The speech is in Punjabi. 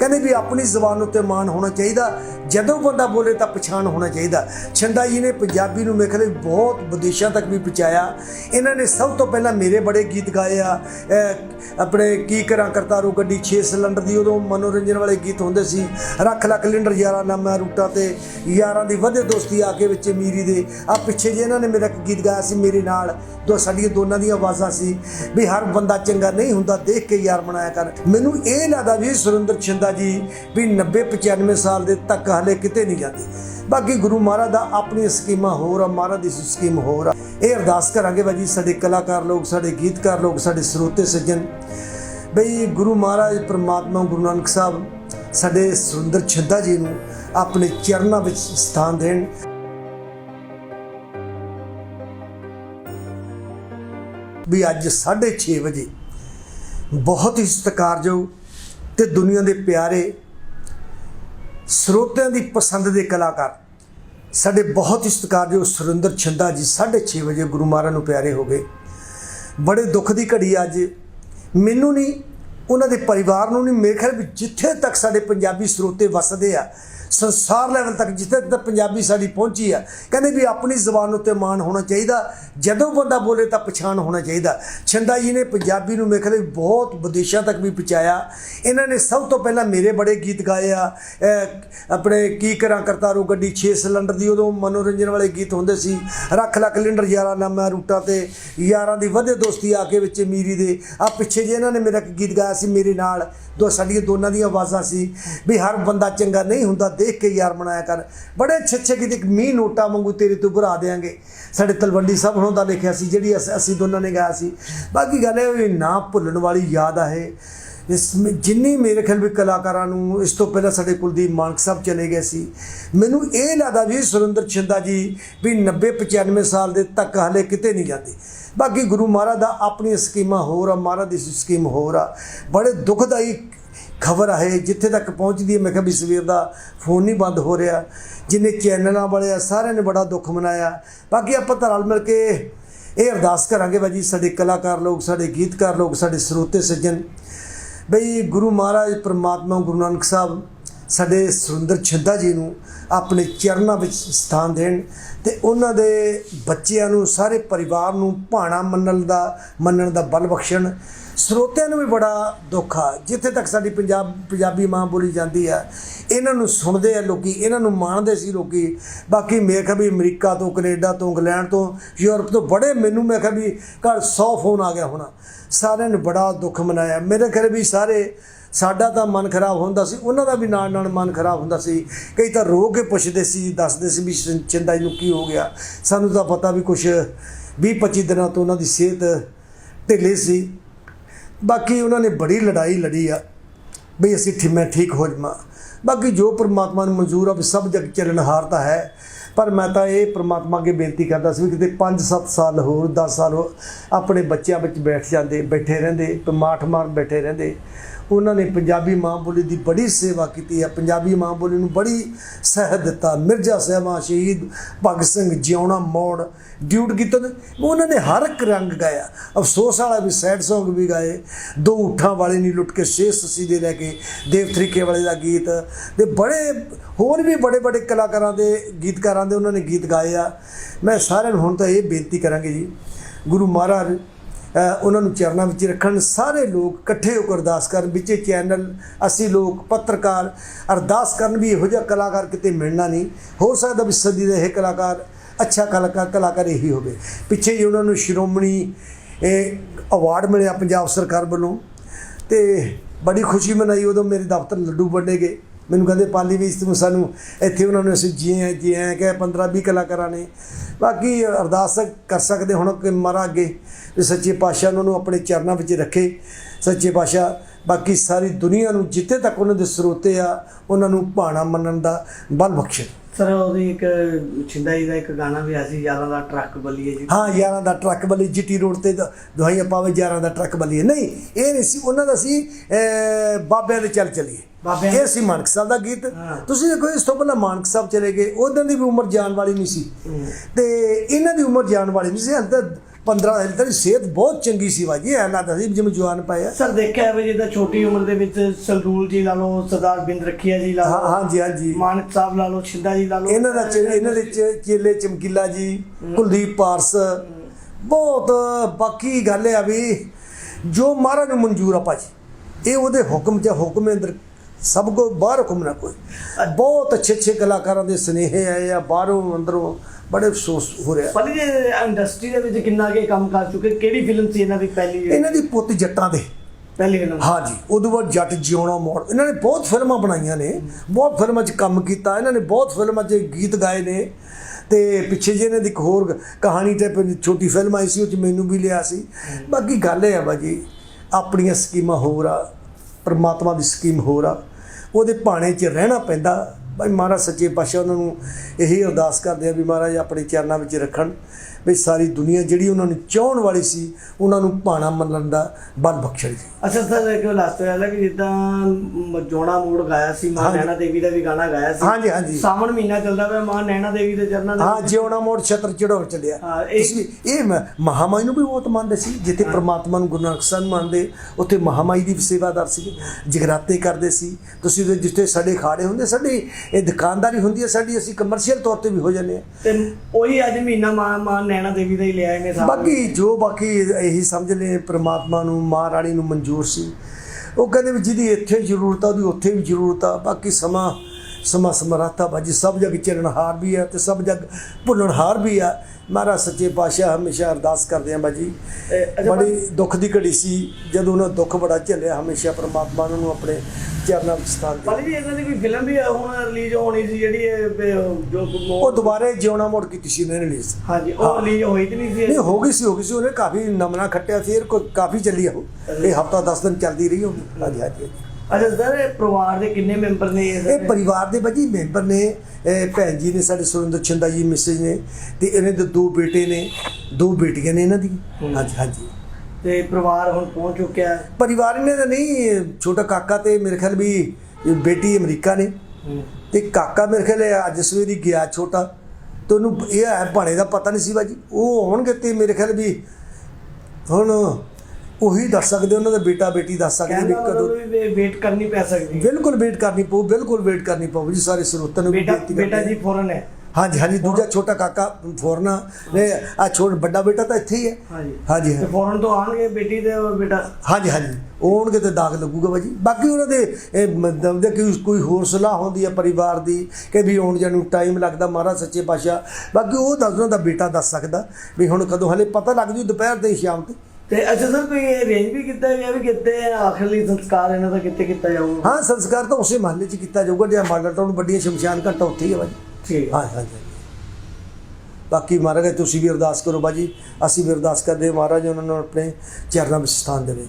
ਕਹਿੰਦੇ ਵੀ ਆਪਣੀ ਜ਼ਬਾਨ ਉੱਤੇ ਮਾਣ ਹੋਣਾ ਚਾਹੀਦਾ। ਜਦੋਂ ਬੰਦਾ ਬੋਲੇ ਤਾਂ ਪਛਾਣ ਹੋਣਾ ਚਾਹੀਦਾ। ਛਿੰਦਾ ਜੀ ਨੇ ਪੰਜਾਬੀ ਨੂੰ ਮੇਰੇ ਖਿਆਲ ਬਹੁਤ ਵਿਦੇਸ਼ਾਂ ਤੱਕ ਵੀ ਪਹੁੰਚਾਇਆ। ਇਹਨਾਂ ਨੇ ਸਭ ਤੋਂ ਪਹਿਲਾਂ ਮੇਰੇ ਬੜੇ ਗੀਤ ਗਾਏ ਆ। ਆਪਣੇ ਕੀ ਕਰਾਂ ਕਰਤਾਰੂ ਗੱਡੀ 6 ਸਿਲੰਡਰ ਦੀ, ਉਦੋਂ ਮਨੋਰੰਜਨ ਵਾਲੇ ਗੀਤ ਹੁੰਦੇ ਸੀ। ਰੱਖ ਲੱਖ ਲਿੰਡਰ ਯਾਰਾ ਨਾਮਾ ਰੂਟਾ ਤੇ ਯਾਰਾਂ ਦੀ ਵਧੇ ਦੋਸਤੀ ਆ ਕੇ ਵਿੱਚ ਮੀਰੀ ਦੇ। ਆ ਪਿੱਛੇ ਜੇ ਇਹਨਾਂ ਨੇ ਮੇਰਾ ਇੱਕ ਗੀਤ ਗਾਇਆ ਸੀ, ਮੇਰੇ ਨਾਲ ਦੋ, ਸਾਡੀਆਂ ਦੋਨਾਂ ਦੀਆਂ ਆਵਾਜ਼ਾਂ ਸੀ। ਵੀ ਹਰ ਬੰਦਾ ਚੰਗਾ ਨਹੀਂ ਹੁੰਦਾ, ਦੇਖ ਕੇ ਯਾਰ ਬਣਾਇਆ ਕਰ। ਮੈਨੂੰ ਇਹ ਲੱਗਦਾ ਵੀ ਸੁਰਿੰਦਰ ਛਿੰਦਾ ਜੀ, ਵੀ 90 95 ਸਾਲ ਦੇ ਤੱਕ ਹਲੇ ਕਿਤੇ ਨਹੀਂ ਜਾਂਦੇ। ਬਾਕੀ ਗੁਰੂ ਮਹਾਰਾਜ ਦਾ ਆਪਣੀ ਸਕੀਮਾਂ ਹੋਰ ਆ, ਮਹਾਰਾਜ ਦੀ ਸਕੀਮ ਹੋਰ ਆ। ਇਹ ਅਰਦਾਸ ਕਰਾਂਗੇ ਬਾਜੀ ਸਾਡੇ ਕਲਾਕਾਰ ਲੋਕ, ਸਾਡੇ ਗੀਤਕਾਰ ਲੋਕ, ਸਾਡੇ ਸਰੋਤੇ ਸੱਜਣ। ਬਈ ਗੁਰੂ ਮਹਾਰਾਜ, ਪ੍ਰਮਾਤਮਾ, ਗੁਰੂ ਨਾਨਕ ਸਾਹਿਬ, ਸਾਡੇ ਸੁਰਿੰਦਰ ਛਿੰਦਾ ਜੀ ਨੂੰ ਆਪਣੇ ਚਰਨਾਂ ਵਿੱਚ ਸਥਾਨ ਦੇਣ। ਵੀ ਅੱਜ 6:30 ਵਜੇ ਬਹੁਤ ਹੀ ਸਤਿਕਾਰਯੋਗ ਤੇ ਦੁਨੀਆ ਦੇ ਪਿਆਰੇ ਸਰੋਤਿਆਂ ਦੀ ਪਸੰਦ ਦੇ ਕਲਾਕਾਰ। ਸਾਡੇ ਬਹੁਤ ਹੀ ਸਤਿਕਾਰਯੋਗ ਸੁਰਿੰਦਰ ਛਿੰਦਾ ਜੀ 6:30 ਵਜੇ ਗੁਰੂ ਮਹਾਰਾਜ ਨੂੰ ਪਿਆਰੇ ਹੋ ਗਏ। ਬੜੇ ਦੁੱਖ ਦੀ ਘੜੀ ਅੱਜ। ਮੈਨੂੰ ਨਹੀਂ, ਉਹਨਾਂ ਦੇ ਪਰਿਵਾਰ ਨੂੰ ਨਹੀਂ, ਮੇਰੇ ਖਿਆਲ ਵੀ ਜਿੱਥੇ ਤੱਕ ਸਾਡੇ ਪੰਜਾਬੀ ਸਰੋਤੇ ਵਸਦੇ ਆ ਸੰਸਾਰ ਲੈਵਲ ਤੱਕ ਜਿੱਥੇ ਤੱਕ ਪੰਜਾਬੀ ਸਾਡੀ ਪਹੁੰਚੀ ਆ, ਕਹਿੰਦੇ ਵੀ ਆਪਣੀ ਜ਼ਬਾਨ ਉੱਤੇ ਮਾਣ ਹੋਣਾ ਚਾਹੀਦਾ, ਜਦੋਂ ਬੰਦਾ ਬੋਲੇ ਤਾਂ ਪਛਾਣ ਹੋਣਾ ਚਾਹੀਦਾ। ਛਿੰਦਾ ਜੀ ਨੇ ਪੰਜਾਬੀ ਨੂੰ ਮੇਰੇ ਖਿਆਲ ਬਹੁਤ ਵਿਦੇਸ਼ਾਂ ਤੱਕ ਵੀ ਪਹੁੰਚਾਇਆ। ਇਹਨਾਂ ਨੇ ਸਭ ਤੋਂ ਪਹਿਲਾਂ ਮੇਰੇ ਬੜੇ ਗੀਤ ਗਾਏ ਆ। ਆਪਣੇ ਕੀ ਕਰਾਂ ਕਰਤਾਰੂ ਗੱਡੀ 6 ਸਿਲੰਡਰ ਦੀ ਉਦੋਂ ਮਨੋਰੰਜਨ ਵਾਲੇ ਗੀਤ ਹੁੰਦੇ ਸੀ। ਰੱਖ ਲੱਖ ਲਿੰਡਰ ਯਾਰਾ ਨਾਮਾ ਰੂਟਾਂ ਤੇ, ਯਾਰਾਂ ਦੀ ਵਧੇ ਦੋਸਤੀ ਆ ਕੇ ਵਿੱਚ ਮੀਰੀ ਦੇ। ਆ ਪਿੱਛੇ ਜੇ ਇਹਨਾਂ ਨੇ ਮੇਰਾ ਇੱਕ ਗੀਤ ਗਾਇਆ ਸੀ, ਮੇਰੇ ਨਾਲ ਦੋ, ਸਾਡੀਆਂ ਦੋਨਾਂ ਦੀਆਂ ਆਵਾਜ਼ਾਂ ਸੀ। ਵੀ ਹਰ ਬੰਦਾ ਚੰਗਾ ਨਹੀਂ ਹੁੰਦਾ ਦੇਖ ਕੇ ਯਾਰ ਬਣਾਇਆ ਕਰ। ਬੜੇ ਅੱਛੇ ਅੱਛੇ ਕਿਤੇ ਇੱਕ ਮੀਂਹ ਨੋਟਾ ਵਾਂਗੂ ਤੇਰੇ ਤੋਂ ਭਰਾ ਦੇਾਂਗੇ ਸਾਡੇ ਤਲਵੰਡੀ ਸਾਹਿਬ ਹੁਣੋਂ ਦਾ ਲਿਖਿਆ ਸੀ, ਜਿਹੜੀ ਅਸ- ਅਸੀਂ ਦੋਨਾਂ ਨੇ ਗਾਇਆ ਸੀ। ਬਾਕੀ ਗੱਲ ਇਹ ਨਾ ਭੁੱਲਣ ਵਾਲੀ ਯਾਦ ਆ ਇਹ। ਇਸ ਜਿੰਨੀ ਮੇਰੇ ਖਿਆਲ ਵੀ ਕਲਾਕਾਰਾਂ ਨੂੰ ਇਸ ਤੋਂ ਪਹਿਲਾਂ ਸਾਡੇ ਕੁਲਦੀਪ ਮਾਨਕ ਸਾਹਿਬ ਚਲੇ ਗਏ ਸੀ। ਮੈਨੂੰ ਇਹ ਲੱਗਦਾ ਵੀ ਸੁਰਿੰਦਰ ਛਿੰਦਾ ਜੀ ਵੀ 90 95 ਸਾਲ ਦੇ ਤੱਕ ਹਲੇ ਕਿਤੇ ਨਹੀਂ ਜਾਂਦੇ। ਬਾਕੀ ਗੁਰੂ ਮਹਾਰਾਜ ਦਾ ਆਪਣੀ ਸਕੀਮਾਂ ਹੋਰ ਆ, ਮਹਾਰਾਜ ਦੀ ਸਕੀਮ ਹੋਰ ਆ। ਬੜੇ ਦੁਖਦਾਈ ਖਬਰ ਆਏ, ਜਿੱਥੇ ਤੱਕ ਪਹੁੰਚਦੀ ਹੈ, ਮੈਂ ਕਿਹਾ ਵੀ ਸਵੇਰ ਦਾ ਫੋਨ ਨਹੀਂ ਬੰਦ ਹੋ ਰਿਹਾ। ਜਿੰਨੇ ਚੈਨਲਾਂ ਵਾਲੇ ਆ, ਸਾਰਿਆਂ ਨੇ ਬੜਾ ਦੁੱਖ ਮਨਾਇਆ। ਬਾਕੀ ਆਪਾਂ ਤਾਂ ਰਲ ਮਿਲ ਕੇ ਇਹ ਅਰਦਾਸ ਕਰਾਂਗੇ ਬਾਜੀ ਸਾਡੇ ਕਲਾਕਾਰ ਲੋਕ, ਸਾਡੇ ਗੀਤਕਾਰ ਲੋਕ, ਸਾਡੇ ਸਰੋਤੇ ਸੱਜਣ। ਬਈ ਗੁਰੂ ਮਹਾਰਾਜ, ਪ੍ਰਮਾਤਮਾ, ਗੁਰੂ ਨਾਨਕ ਸਾਹਿਬ ਸਾਡੇ ਸੁਰਿੰਦਰ ਛਿੰਦਾ ਜੀ ਨੂੰ ਆਪਣੇ ਚਰਨਾਂ ਵਿੱਚ ਸਥਾਨ ਦੇਣ ਤੇ ਉਹਨਾਂ ਦੇ ਬੱਚਿਆਂ ਨੂੰ, ਸਾਰੇ ਪਰਿਵਾਰ ਨੂੰ ਭਾਣਾ ਮੰਨਣ ਦਾ ਮੰਨਣ ਦਾ ਬਲ ਬਖਸ਼ਣ। ਸਰੋਤਿਆਂ ਨੂੰ ਵੀ ਬੜਾ ਦੁੱਖ ਆ। ਜਿੱਥੇ ਤੱਕ ਸਾਡੀ ਪੰਜਾਬ, ਪੰਜਾਬੀ ਮਾਂ ਬੋਲੀ ਜਾਂਦੀ ਆ, ਇਹਨਾਂ ਨੂੰ ਸੁਣਦੇ ਆ ਲੋਕੀ, ਇਹਨਾਂ ਨੂੰ ਮਾਣਦੇ ਸੀ ਲੋਕੀ। ਬਾਕੀ ਮੈਂ ਕਿਹਾ ਵੀ ਅਮਰੀਕਾ ਤੋਂ, ਕੈਨੇਡਾ ਤੋਂ, ਇੰਗਲੈਂਡ ਤੋਂ, ਯੂਰਪ ਤੋਂ ਬੜੇ ਮੈਨੂੰ ਮੈਂ ਕਿਹਾ ਵੀ ਘਰ 100 ਫੋਨ ਆ ਗਿਆ ਹੋਣਾ। ਸਾਰਿਆਂ ਨੇ ਬੜਾ ਦੁੱਖ ਮਨਾਇਆ। ਮੇਰੇ ਘਰ ਵੀ ਸਾਰੇ ਸਾਡਾ ਤਾਂ ਮਨ ਖਰਾਬ ਹੁੰਦਾ ਸੀ, ਉਹਨਾਂ ਦਾ ਵੀ ਨਾਲ ਨਾਲ ਮਨ ਖਰਾਬ ਹੁੰਦਾ ਸੀ। ਕਈ ਤਾਂ ਰੋ ਕੇ ਪੁੱਛਦੇ ਸੀ, ਦੱਸਦੇ ਸੀ ਵੀ ਚਿੰ- ਚਿੰਦਾ ਜੀ ਨੂੰ ਕੀ ਹੋ ਗਿਆ। ਸਾਨੂੰ ਤਾਂ ਪਤਾ ਵੀ ਕੁਝ 20 25 ਦਿਨਾਂ ਤੋਂ ਉਹਨਾਂ ਦੀ ਸਿਹਤ ਢਿੱਲੀ ਸੀ। ਬਾਕੀ ਉਹਨਾਂ ਨੇ ਬੜੀ ਲੜਾਈ ਲੜੀ ਆ ਬਈ ਅਸੀਂ ਠੀ ਠੀਕ ਹੋ ਜਾਵਾਂ। ਬਾਕੀ ਜੋ ਪ੍ਰਮਾਤਮਾ ਨੂੰ ਮਨਜ਼ੂਰ ਆ ਵੀ ਸਭ ਜਗ ਚੱਲਣਹਾਰ ਤਾਂ ਹੈ, ਪਰ ਮੈਂ ਤਾਂ ਇਹ ਪ੍ਰਮਾਤਮਾ ਅੱਗੇ ਬੇਨਤੀ ਕਰਦਾ ਸੀ ਵੀ ਕਿਤੇ 5-7 ਸਾਲ ਹੋਰ 10 ਸਾਲ ਹੋਰ ਆਪਣੇ ਬੱਚਿਆਂ ਵਿੱਚ ਬੈਠ ਜਾਂਦੇ, ਬੈਠੇ ਰਹਿੰਦੇ ਮਾਠ ਮਾਰ ਬੈਠੇ ਰਹਿੰਦੇ। ਉਹਨਾਂ ਨੇ ਪੰਜਾਬੀ ਮਾਂ ਬੋਲੀ ਦੀ ਬੜੀ ਸੇਵਾ ਕੀਤੀ ਹੈ। ਪੰਜਾਬੀ ਮਾਂ ਬੋਲੀ ਨੂੰ ਬੜੀ ਸਹਿਤ ਦਿੱਤਾ। ਮਿਰਜ਼ਾ ਸਾਹਿਬਾਂ, ਸ਼ਹੀਦ ਭਗਤ ਸਿੰਘ, ਜਿਉਣਾ, ਮੋੜ, ਡਿਊਟ ਕੀਤਾ ਨੇ। ਉਹਨਾਂ ਨੇ ਹਰ ਇੱਕ ਰੰਗ ਗਾਇਆ। ਅਫਸੋਸ ਵਾਲਾ ਵੀ, ਸੈਡ Song ਵੀ ਗਾਏ। ਦੋ ਊਠਾਂ ਵਾਲੇ ਨਹੀਂ ਲੁੱਟ ਕੇ ਛੇ ਸਸੀ ਦੇ ਲੈ ਕੇ ਦੇਵ ਤਰੀਕੇ ਵਾਲੇ ਦਾ ਗੀਤ। ਤੇ ਬੜੇ, ਹੋਰ ਵੀ ਬੜੇ ਬੜੇ ਕਲਾਕਾਰਾਂ ਦੇ, ਗੀਤਕਾਰਾਂ ਦੇ ਉਹਨਾਂ ਨੇ ਗੀਤ ਗਾਏ ਆ। ਮੈਂ ਸਾਰਿਆਂ ਨੂੰ ਹੁਣ ਤਾਂ ਇਹ ਬੇਨਤੀ ਕਰਾਂਗੇ ਜੀ, ਗੁਰੂ ਮਹਾਰਾਜ ਉਹਨਾਂ ਨੂੰ ਚਰਨਾਂ ਵਿੱਚ ਰੱਖਣ। ਸਾਰੇ ਲੋਕ ਇਕੱਠੇ ਹੋ ਕੇ ਅਰਦਾਸ ਕਰਨ। ਵਿੱਚ ਚੈਨਲ, ਅਸੀਂ ਲੋਕ, ਪੱਤਰਕਾਰ ਅਰਦਾਸ ਕਰਨ ਵੀ ਇਹੋ ਜਿਹਾ ਕਲਾਕਾਰ ਕਿਤੇ ਮਿਲਣਾ ਨਹੀਂ। ਹੋ ਸਕਦਾ ਵੀ ਸਦੀ ਦੇ ਇਹ ਕਲਾਕਾਰ, ਅੱਛਾ ਕਲਾਕਾਰ ਕਲਾਕਾਰ ਇਹੀ ਹੋਵੇ। ਪਿੱਛੇ ਹੀ ਉਹਨਾਂ ਨੂੰ ਸ਼੍ਰੋਮਣੀ, ਇਹ ਅਵਾਰਡ ਮਿਲਿਆ ਪੰਜਾਬ ਸਰਕਾਰ ਵੱਲੋਂ। ਤੇ ਬੜੀ ਖੁਸ਼ੀ ਮਨਾਈ। ਉਦੋਂ ਮੇਰੇ ਦਫ਼ਤਰ ਲੱਡੂ ਵੰਡੇ ਗਏ। ਮੈਨੂੰ ਕਹਿੰਦੇ ਪਾਲੀ ਵੀ ਤੂੰ ਸਾਨੂੰ ਇੱਥੇ ਉਹਨਾਂ ਨੂੰ ਅਸੀਂ ਜੀ ਆਏ ਜੀ ਆਏ ਕਿ 15 20 ਕਲਾਕਾਰਾਂ ਨੇ। ਬਾਕੀ ਅਰਦਾਸ ਕਰ ਸਕਦੇ ਹੁਣ ਕਿ ਮਹਾਰਾਜ ਅੱਗੇ ਵੀ ਸੱਚੇ ਪਾਤਸ਼ਾਹ ਉਹਨਾਂ ਨੂੰ ਆਪਣੇ ਚਰਨਾਂ ਵਿੱਚ ਰੱਖੇ। ਸੱਚੇ ਪਾਤਸ਼ਾਹ, ਬਾਕੀ ਸਾਰੀ ਦੁਨੀਆ ਨੂੰ ਜਿੱਥੇ ਤੱਕ ਉਹਨਾਂ ਦੇ ਸਰੋਤੇ ਆ, ਉਹਨਾਂ ਨੂੰ ਭਾਣਾ ਮੰਨਣ ਦਾ ਬਲ ਬਖਸ਼ੇ। ਸਰ ਉਹਦੀ ਇੱਕ ਛਿੰਦਾ ਜੀ ਦਾ ਇੱਕ ਗਾਣਾ ਵੀ ਆਇਆ ਸੀ ਯਾਰਾਂ ਦਾ ਟਰੱਕ ਬੱਲੀਏ ਜੀ। ਹਾਂ ਯਾਰਾਂ ਦਾ ਟਰੱਕ ਬੱਲੀ ਜੀਟੀ ਰੋਡ ਤੇ ਦਵਾਈਆਂ ਪਾਵੇ ਯਾਰਾਂ ਦਾ ਟਰੱਕ ਬੱਲੀ ਨਹੀਂ ਇਹ ਨਹੀਂ ਸੀ ਉਹਨਾਂ ਦਾ ਸੀ ਬਾਬਿਆਂ ਦੇ ਚੱਲ ਚਲੀਏ। ਬਾਬਿਆਂ ਇਹ ਸੀ ਮਾਨਕ ਸਾਹਿਬ ਦਾ ਗੀਤ। ਤੁਸੀਂ ਦੇਖੋ ਇਸ ਤੋਂ ਪਹਿਲਾਂ ਮਾਨਕ ਸਾਹਿਬ ਚਲੇ ਗਏ ਉਹਨਾਂ ਦੀ ਵੀ ਉਮਰ ਜਾਣ ਵਾਲੀ ਨਹੀਂ ਸੀ। ਤੇ ਇਹਨਾਂ ਦੀ ਉਮਰ ਜਾਣ ਵਾਲੀ ਨਹੀਂ ਸੀ ਤਾਂ 15 ਸਾਲ ਤੱਕ ਸਿਹਤ ਬਹੁਤ ਚੰਗੀ ਸੀ ਬਾਜੀ ਐ ਲੱਗਦਾ ਸੀ ਜਿਵੇਂ ਜਵਾਨ ਪਾਇਆ ਸਰ ਦੇਖਿਆ ਵੀ ਜਿੱਦਾਂ ਛੋਟੀ ਉਮਰ ਦੇ ਵਿੱਚ ਸਰਦੂਲ ਜੀ ਲਾ ਲਓ ਸਰਦਾਰ ਬਿੰਦ ਰੱਖੀਆ ਜੀ ਲਾ ਹਾਂ ਲਓ ਹਾਂਜੀ ਹਾਂਜੀ। ਮਾਨਕ ਸਾਹਿਬ ਲਾ ਲਓ ਛਿੰਦਾ ਜੀ ਲਾ ਲਓ। ਇਹਨਾਂ ਦਾ ਇਹਨਾਂ ਦੇ ਚੇਲੇ ਚਮਕੀਲਾ ਜੀ ਕੁਲਦੀਪ ਪਾਰਸ। ਬਹੁਤ ਬਾਕੀ ਗੱਲ ਆ ਵੀ ਜੋ ਮਹਾਰਾਜ ਨੂੰ ਮਨਜ਼ੂਰ ਆ ਭਾਜੀ ਇਹ ਉਹਦੇ ਹੁਕਮ ਚ ਹੁਕਮ ਅੰਦਰ ਸਭ ਕੋ ਬਾਹਰ ਹੁਕਮ ਨਾ ਕੋਈ। ਬਹੁਤ ਅੱਛੇ ਅੱਛੇ ਕਲਾਕਾਰਾਂ ਦੇ ਸਨੇਹੇ ਆਏ ਆ ਬਾਹਰੋਂ ਅੰਦਰੋਂ ਬੜੇ ਅਫਸੋਸ ਹੋ ਰਿਹਾ। ਪਰ ਜੀ ਇੰਡਸਟਰੀ ਦੇ ਵਿੱਚ ਕਿੰਨਾ ਕੇ ਕੰਮ ਕਰ ਚੁੱਕੇ ਕਿਹੜੀ ਫਿਲਮ ਸੀ ਇਹਨਾਂ ਦੀ ਪਹਿਲੀ? ਇਹਨਾਂ ਦੀ ਪੁੱਤ ਜੱਟਾਂ ਦੇ। ਪਹਿਲੀ ਫਿਲਮ ਹਾਂਜੀ ਉਦੋਂ ਬਾਅਦ ਜੱਟ ਜਿਉਣਾ ਮੋੜ। ਇਹਨਾਂ ਨੇ ਬਹੁਤ ਫਿਲਮਾਂ ਬਣਾਈਆਂ ਨੇ ਬਹੁਤ ਫਿਲਮਾਂ 'ਚ ਕੰਮ ਕੀਤਾ ਇਹਨਾਂ ਨੇ ਬਹੁਤ ਫਿਲਮਾਂ 'ਚ ਗੀਤ ਗਾਏ ਨੇ। ਤੇ ਪਿੱਛੇ ਜੇ ਇਹਨਾਂ ਦੀ ਇੱਕ ਹੋਰ ਕਹਾਣੀ ਤੇ ਛੋਟੀ ਫਿਲਮ ਆਈ ਸੀ ਉਹ 'ਚ ਮੈਨੂੰ ਵੀ ਲਿਆ ਸੀ। ਬਾਕੀ ਗੱਲ ਇਹ ਆ ਬਾਜੀ ਆਪਣੀਆਂ ਸਕੀਮਾਂ ਹੋਰ ਆ ਪਰਮਾਤਮਾ ਦੀ ਸਕੀਮ ਹੋਰ ਆ। ਉਹਦੇ ਭਾਣੇ 'ਚ ਰਹਿਣਾ ਪੈਂਦਾ। ਭਾਈ ਮਹਾਰਾਜ ਸੱਚੇ ਪਾਤਸ਼ਾਹ ਉਹਨਾਂ ਨੂੰ ਇਹੀ ਅਰਦਾਸ ਕਰਦੇ ਆ ਵੀ ਮਹਾਰਾਜ ਆਪਣੇ ਚਰਨਾਂ ਵਿੱਚ ਰੱਖਣ। ਵੀ ਸਾਰੀ ਦੁਨੀਆ ਜਿਹੜੀ ਉਹਨਾਂ ਨੂੰ ਚਾਹਣ ਵਾਲੀ ਸੀ ਉਹਨਾਂ ਨੂੰ ਭਾਣਾ ਮੰਨਣ ਦਾ ਬਲ ਬਖਸ਼ਣ ਜੀ ਅੱਛਾ ਸਰ ਇੱਕ ਲਾਸਟ ਹੋਇਆ ਕਿ ਜਿੱਦਾਂ ਜੋੜਾ ਮੋੜ ਗਾਇਆ ਸੀ ਮਾਂ। ਨੈਣਾ ਦੇਵੀ ਦਾ ਵੀ ਗਾਣਾ ਗਾਇਆ ਸੀ। ਹਾਂਜੀ, ਹਾਂਜੀ। ਸਾਵਣ ਮਹੀਨਾ ਚੱਲਦਾ ਪਿਆ ਮਾਂ ਨੈਣਾ ਦੇਵੀ ਦੇ ਚਰਨਾਂ ਦੇ ਹਾਂ ਜਿਉਣਾ ਮੋੜ ਛਤਰ ਚੜਾਉ ਚੱਲਿਆ। ਹਾਂ, ਇਹ- ਮਹਾਮਾਈ ਨੂੰ ਵੀ ਬਹੁਤ ਮੰਨਦੇ ਸੀ ਜਿੱਥੇ ਪ੍ਰਮਾਤਮਾ ਨੂੰ ਗੁਰੂ ਨਾਨਕ ਸਾਹਿਬ ਮੰਨਦੇ ਉੱਥੇ ਮਹਾਮਾਈ ਦੀ ਸੇਵਾਦਾਰ ਸੀ ਜਗਰਾਤੇ ਕਰਦੇ ਸੀ। ਤੁਸੀਂ ਜਿੱਥੇ ਸਾਡੇ ਖਾੜੇ ਹੁੰਦੇ ਸਾਡੀ ਇਹ ਦੁਕਾਨਦਾਰੀ ਹੁੰਦੀ ਹੈ ਸਾਡੀ ਅਸੀਂ ਕਮਰਸ਼ੀਅਲ ਤੌਰ ਤੇ ਵੀ ਹੋ ਜਾਂਦੇ ਆ ਤੇ ਉਹੀ ਅੱਜ ਮਹੀਨਾ ਮਾਂ ਮਾਂ ਨੈਣਾ ਦੇਵੀ ਦਾ ਹੀ ਲਿਆ ਨੇ ਸਾਵਣ ਬਾਕੀ ਜੋ ਬਾਕੀ ਇਹੀ ਸਮਝ ਲੈ ਪ੍ਰਮਾਤਮਾ ਨੂੰ, ਮਹਾਰਾਣੀ ਨੂੰ ਮਨਜ਼ੂਰ ਸੀ। ਉਹ ਕਹਿੰਦੇ ਵੀ ਜਿਹਦੀ ਇੱਥੇ ਜ਼ਰੂਰਤ ਆ, ਉਹਦੀ ਉੱਥੇ ਵੀ ਜ਼ਰੂਰਤ ਆ। ਬਾਕੀ ਸਮਾਂ ਸਮਾਂ ਸਮਰਾਤਾ ਬਾਜੀ ਸਭ ਜਗ ਚੱਲਣਹਾਰ ਵੀ ਆ ਤੇ ਸਭ ਜਗ ਭੁੱਲਣਹਾਰ ਵੀ ਆ ਮਹਾਰਾਜ ਸੱਚੇ ਪਾਤਸ਼ਾਹ ਹਮੇਸ਼ਾ ਅਰਦਾਸ ਕਰਦੇ ਆ ਬਾਜੀ। ਬੜੀ ਦੁੱਖ ਦੀ ਘੜੀ ਸੀ ਜਦੋਂ ਉਹਨਾਂ ਦੁੱਖ ਬੜਾ ਝੱਲਿਆ ਹਮੇਸ਼ਾ ਪ੍ਰਮਾਤਮਾ ਉਹਨਾਂ ਨੂੰ ਆਪਣੇ ਚਰਨਾਂ ਵਿੱਚ ਸਥਾਨ ਦੇ ਪਰ ਜੀ ਇਹਨਾਂ ਦੀ ਕੋਈ ਫਿਲਮ ਵੀ ਹੁਣ ਰਿਲੀਜ਼ ਹੋਣੀ ਸੀ ਜਿਹੜੀ ਜੋ ਉਹ ਦੁਬਾਰੇ ਜਿਉਣਾ ਮੋੜ ਕੀਤੀ ਸੀ ਇਹਨਾਂ ਨੇ ਰਿਲੀਜ਼ ਹਾਂਜੀ ਉਹ ਰਿਲੀਜ਼ ਹੋਈ ਤੇ ਨਹੀਂ ਸੀ ਨਹੀਂ ਹੋ ਗਈ ਸੀ ਹੋ ਗਈ ਸੀ ਉਹਨੇ ਕਾਫੀ ਨਮਨਾ ਖੱਟਿਆ ਫਿਰ ਕੋਈ ਕਾਫੀ ਚੱਲੀ ਆ। ਉਹ ਇਹ ਹਫਤਾ 10 ਦਿਨ ਚੱਲਦੀ ਰਹੀ ਹਾਂਜੀ ਹਾਂਜੀ ਹਾਂਜੀ। ਅੱਛਾ ਸਰ ਇਹ ਪਰਿਵਾਰ ਦੇ ਕਿੰਨੇ ਮੈਂਬਰ ਨੇ? ਇਹ ਪਰਿਵਾਰ ਦੇ ਬਾਜੀ ਮੈਂਬਰ ਨੇ ਇਹ ਭੈਣ ਜੀ ਨੇ ਸਾਡੇ ਸੁਰਿੰਦਰ ਚੰਦਾ ਜੀ ਮਿਸਿਸ ਨੇ ਤੇ ਇਹਨਾਂ ਦੇ ਦੋ ਬੇਟੇ ਨੇ ਦੋ ਬੇਟੀਆਂ ਨੇ ਇਹਨਾਂ ਦੀ। ਹਾਂਜੀ ਹਾਂਜੀ। ਤੇ ਪਰਿਵਾਰ ਹੁਣ ਪਹੁੰਚ ਚੁੱਕਿਆ ਹੈ? ਪਰਿਵਾਰ ਇਹਨਾਂ ਦਾ ਨਹੀਂ ਛੋਟਾ ਕਾਕਾ ਤੇ ਮੇਰੇ ਖਿਆਲ ਵੀ ਬੇਟੀ ਅਮਰੀਕਾ ਨੇ। ਤੇ ਕਾਕਾ ਮੇਰੇ ਖਿਆਲ ਅੱਜ ਸਵੇਰੇ ਗਿਆ ਛੋਟਾ। ਤੇ ਉਹਨੂੰ ਇਹ ਹੈ ਭਾਣੇ ਦਾ ਪਤਾ ਨਹੀਂ ਸੀ ਬਾਜੀ ਉਹ ਆਉਣਗੇ ਤੇ ਮੇਰੇ ਖਿਆਲ ਵੀ ਹੁਣ ਉਹੀ ਦੱਸ ਸਕਦੇ ਉਹਨਾਂ ਦਾ ਬੇਟਾ ਬੇਟੀ ਦੱਸ ਸਕਦੇ ਵੀ ਕਦੋਂ ਵੇਟ ਕਰਨੀ ਪੈ ਸਕਦੀ ਬਿਲਕੁਲ ਵੇਟ ਕਰਨੀ ਪਊ ਬਿਲਕੁਲ ਵੇਟ ਕਰਨੀ ਪਊ ਜੀ ਸਾਰੇ ਸਰੋਤਨ ਨੂੰ ਬੇਟਾ ਬੇਨਤੀ। ਜੀ ਫੋਰਨ ਹੈ। ਹਾਂਜੀ ਹਾਂਜੀ ਦੂਜਾ ਛੋਟਾ ਕਾਕਾ ਫੋਰਨਾ ਨੇ ਆ ਛੋਟ ਵੱਡਾ ਬੇਟਾ ਤਾਂ ਇੱਥੇ ਹੀ ਹੈ। ਹਾਂਜੀ। ਹਾਂਜੀ ਤੇ ਫੋਰਨ ਤੋਂ ਆਣਗੇ ਬੇਟੀ ਤੇ ਉਹ ਬੇਟਾ? ਹਾਂਜੀ ਹਾਂਜੀ ਉਹ ਆਉਣਗੇ ਤੇ ਦਾਗ ਲੱਗੂਗਾ ਬਾਜੀ ਬਾਕੀ ਉਹਨਾਂ ਦੇ ਇਹ ਮਤਲਬ ਦੇ ਕਿ ਕੋਈ ਹੋਰ ਸਲਾਹ ਹੁੰਦੀ ਹੈ ਪਰਿਵਾਰ ਦੀ ਕਿ ਵੀ ਆਉਣ ਜਾਣ ਨੂੰ ਟਾਈਮ ਲੱਗਦਾ ਮਹਾਰਾਜ ਸੱਚੇ ਪਾਤਸ਼ਾਹ। ਬਾਕੀ ਉਹ ਦੱਸ ਉਹਨਾਂ ਦਾ ਬੇਟਾ ਦੱਸ ਸਕਦਾ ਵੀ ਹੁਣ ਕਦੋਂ ਹਲੇ ਪਤਾ ਲੱਗ ਜੂ ਦੁਪਹਿਰ ਤੇ ਸ਼ਾਮ ਤੇ। ਤੇ ਅੱਛਾ ਸਰ ਕੋਈ ਅਰੇਂਜ ਵੀ ਕੀਤਾ ਗਿਆ ਵੀ ਕਿਤੇ ਆਖਰਲੀ ਸੰਸਕਾਰ ਇਹਨਾਂ ਦਾ ਕਿੱਥੇ ਕੀਤਾ ਜਾਊਗਾ? ਹਾਂ ਸੰਸਕਾਰ ਤਾਂ ਉਸੇ ਮਹੱਲੇ 'ਚ ਕੀਤਾ ਜਾਊਗਾ ਜਿਹੜਾ ਮਾਡਲ ਟਾਊਨ ਵੱਡੀਆਂ ਸ਼ਮਸ਼ਾਨ ਘਾਟਾ ਉੱਥੇ ਹੀ ਹੈ ਬਾਜੀ ਠੀਕ ਹਾਂ ਹਾਂਜੀ ਬਾਕੀ ਮਹਾਰਾਜ ਤੁਸੀਂ ਵੀ ਅਰਦਾਸ ਕਰੋ ਬਾਜੀ। ਅਸੀਂ ਵੀ ਅਰਦਾਸ ਕਰਦੇ ਹਾਂ, ਮਹਾਰਾਜ ਉਹਨਾਂ ਨੂੰ ਆਪਣੇ ਚਰਨਾਂ ਵਿੱਚ ਸਥਾਨ ਦੇਵੇ